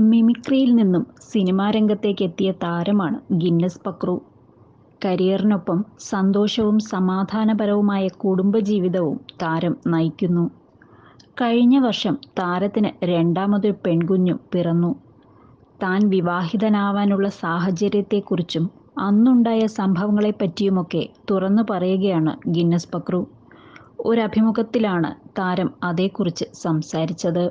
മിമിക്രിയിൽ നിന്നും സിനിമാ രംഗത്തേക്ക് എത്തിയ താരമാണ് ഗിന്നസ് പക്രു. കരിയറിനൊപ്പം സന്തോഷവും സമാധാനപരവുമായ കുടുംബജീവിതവും താരം നയിക്കുന്നു. കഴിഞ്ഞ വർഷം താരത്തിന് രണ്ടാമതൊരു പെൺകുഞ്ഞും പിറന്നു. താൻ വിവാഹിതനാവാനുള്ള സാഹചര്യത്തെക്കുറിച്ചും അന്നുണ്ടായ സംഭവങ്ങളെപ്പറ്റിയുമൊക്കെ തുറന്നു പറയുകയാണ് ഗിന്നസ് പക്രു. ഒരഭിമുഖത്തിലാണ് താരം അതേക്കുറിച്ച് സംസാരിച്ചത്.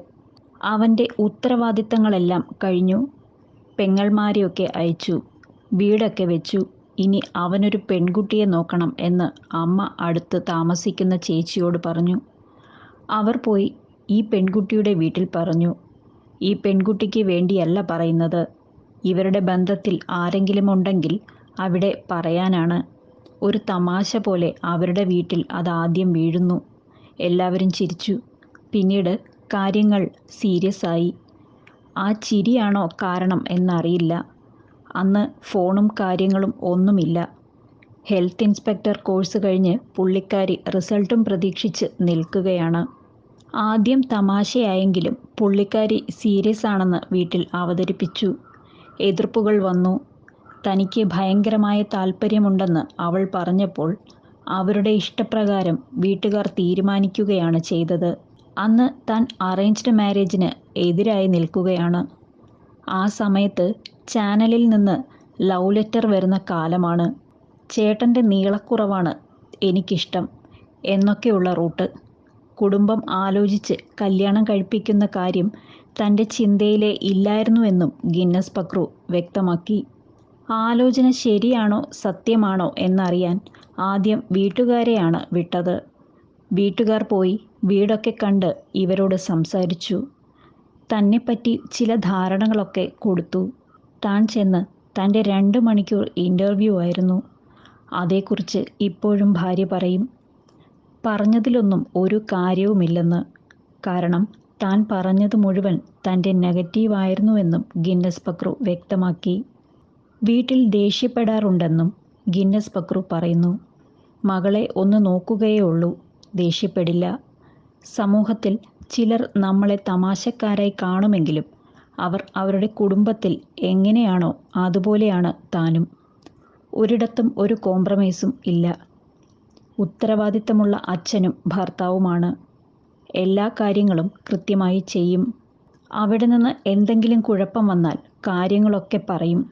അവന്റെ ഉത്തരവാദിത്തങ്ങളെല്ലാം കഴിഞ്ഞു. പെങ്ങൾമാരെയൊക്കെ അയച്ചു. വീടൊക്കെ വെച്ചു. ഇനി അവനൊരു പെൺകുട്ടിയെ നോക്കണം എന്ന് അമ്മ അടുത്ത് താമസിക്കുന്ന ചേച്ചിയോട് പറഞ്ഞു. അവർ പോയി ഈ പെൺകുട്ടിയുടെ വീട്ടിൽ പറഞ്ഞു. ഈ പെൺകുട്ടിക്ക് വേണ്ടിയല്ല പറയുന്നത്. ഇവരുടെ ബന്ധത്തിൽ ആരെങ്കിലും ഉണ്ടെങ്കിൽ അവിടെ പറയാനാണ്. ഒരു തമാശ പോലെ അവരുടെ വീട്ടിൽ അതാദ്യം വീഴുന്നു. എല്ലാവരും ചിരിച്ചു. പിന്നീട് കാര്യങ്ങൾ സീരിയസ് ആയി ആ ചിരിയാണോ കാരണം എന്നറിയില്ല. അന്ന് ഫോണും കാര്യങ്ങളും ഒന്നുമില്ല. ഹെൽത്ത് ഇൻസ്പെക്ടർ കോഴ്സ് കഴിഞ്ഞ് പുള്ളിക്കാരി റിസൾട്ടും പ്രതീക്ഷിച്ച് നിൽക്കുകയാണ്. ആദ്യം തമാശയായെങ്കിലും പുള്ളിക്കാരി സീരിയസ് ആണെന്ന് വീട്ടിൽ അവതരിപ്പിച്ചു. എതിർപ്പുകൾ വന്നു. തനിക്ക് ഭയങ്കരമായ താല്പര്യമുണ്ടെന്ന് അവൾ പറഞ്ഞപ്പോൾ അവരുടെ ഇഷ്ടപ്രകാരം വീട്ടുകാർ തീരുമാനിക്കുകയാണ് ചെയ്തത്. അന്ന് താൻ അറേഞ്ച്ഡ് മാരേജിന് എതിരായി നിൽക്കുകയാണ്. ആ സമയത്ത് ചാനലിൽ നിന്ന് ലവ് ലെറ്റർ വരുന്ന കാലമാണ്. ചേട്ടന്റെ നീളക്കുറവാണ് എനിക്കിഷ്ടം എന്നൊക്കെയുള്ള റൂട്ട്. കുടുംബം ആലോചിച്ച് കല്യാണം കഴിപ്പിക്കുന്ന കാര്യം തന്റെ ചിന്തയിലേ ഇല്ലായിരുന്നുവെന്നും ഗിന്നസ് പക്രു വ്യക്തമാക്കി. ആലോചന ശരിയാണോ സത്യമാണോ എന്നറിയാൻ ആദ്യം വീട്ടുകാരെയാണ് വിട്ടത്. വീട്ടുകാർ പോയി വീടൊക്കെ കണ്ട് ഇവരോട് സംസാരിച്ചു. തന്നെപ്പറ്റി ചില ധാരണകളൊക്കെ കൊടുത്തു. താൻ ചെന്ന് തന്റെ രണ്ട് മണിക്കൂർ ഇന്റർവ്യൂ ആയിരുന്നു. അതേക്കുറിച്ച് ഇപ്പോഴും ഭാര്യ പറയും. പറഞ്ഞതിലൊന്നും ഒരു കാര്യവുമില്ലെന്ന്. കാരണം താൻ പറഞ്ഞത് മുഴുവൻ തന്റെ നെഗറ്റീവായിരുന്നുവെന്നും ഗിന്നസ് പക്രു വ്യക്തമാക്കി. വീട്ടിൽ ദേഷ്യപ്പെടാറുണ്ടെന്നും ഗിന്നസ് പക്രു പറയുന്നു. മകളെ ഒന്ന് നോക്കുകയേ ഉള്ളൂ. ദേഷ്യപ്പെടില്ല. സമൂഹത്തിൽ ചിലർ നമ്മളെ തമാശക്കാരായി കാണുമെങ്കിലും അവർ അവരുടെ കുടുംബത്തിൽ എങ്ങനെയാണോ അതുപോലെയാണ് താനും. ഒരിടത്തും ഒരു കോംപ്രമൈസും ഇല്ല. ഉത്തരവാദിത്തമുള്ള അച്ഛനും ഭർത്താവുമാണ്. എല്ലാ കാര്യങ്ങളും കൃത്യമായി ചെയ്യും. അവിടെ നിന്ന് എന്തെങ്കിലും കുഴപ്പം വന്നാൽ കാര്യങ്ങളൊക്കെ പറയും.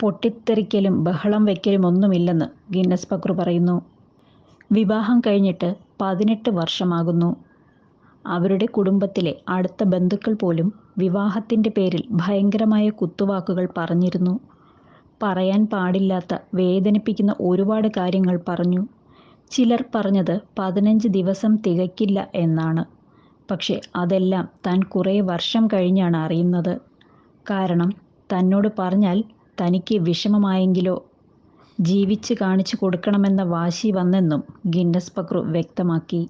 പൊട്ടിത്തെറിക്കലും ബഹളം വയ്ക്കലും ഒന്നുമില്ലെന്ന് ഗിന്നസ് പക്രു പറയുന്നു. വിവാഹം കഴിഞ്ഞിട്ട് പതിനെട്ട് വർഷമാകുന്നു. അവരുടെ കുടുംബത്തിലെ അടുത്ത ബന്ധുക്കൾ പോലും വിവാഹത്തിന്റെ പേരിൽ ഭയങ്കരമായ കുത്തുവാക്കുകൾ പറഞ്ഞിരുന്നു. പറയാൻ പാടില്ലാത്ത വേദനിപ്പിക്കുന്ന ഒരുപാട് കാര്യങ്ങൾ പറഞ്ഞു. ചിലർ പറഞ്ഞത് പതിനഞ്ച് ദിവസം തികയ്ക്കില്ല എന്നാണ്. പക്ഷെ അതെല്ലാം താൻ കുറേ വർഷം കഴിഞ്ഞാണ് അറിയുന്നത്. കാരണം തന്നോട് പറഞ്ഞാൽ തനിക്ക് വിഷമമായെങ്കിലോ. ജീവിച്ച് കാണിച്ചു കൊടുക്കണമെന്ന വാശി വന്നെന്നും ഗിന്നസ് പക്രു വ്യക്തമാക്കി.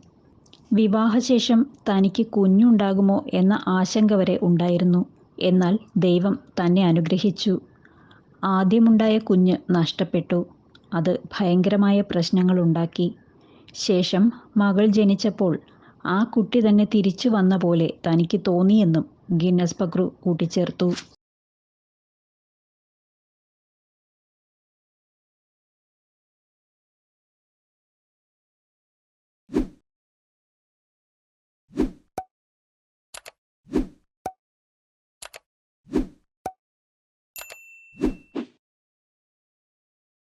വിവാഹശേഷം തനിക്ക് കുഞ്ഞുണ്ടാകുമോ എന്ന ആശങ്ക വരെ ഉണ്ടായിരുന്നു. എന്നാൽ ദൈവം തന്നെ അനുഗ്രഹിച്ചു. ആദ്യമുണ്ടായ കുഞ്ഞ് നഷ്ടപ്പെട്ടു. അത് ഭയങ്കരമായ പ്രശ്നങ്ങളുണ്ടാക്കി. ശേഷം മകൾ ജനിച്ചപ്പോൾ ആ കുട്ടി തന്നെ തിരിച്ചു വന്ന പോലെ തനിക്ക് തോന്നിയെന്നും ഗിന്നസ് പക്രു കൂട്ടിച്ചേർത്തു.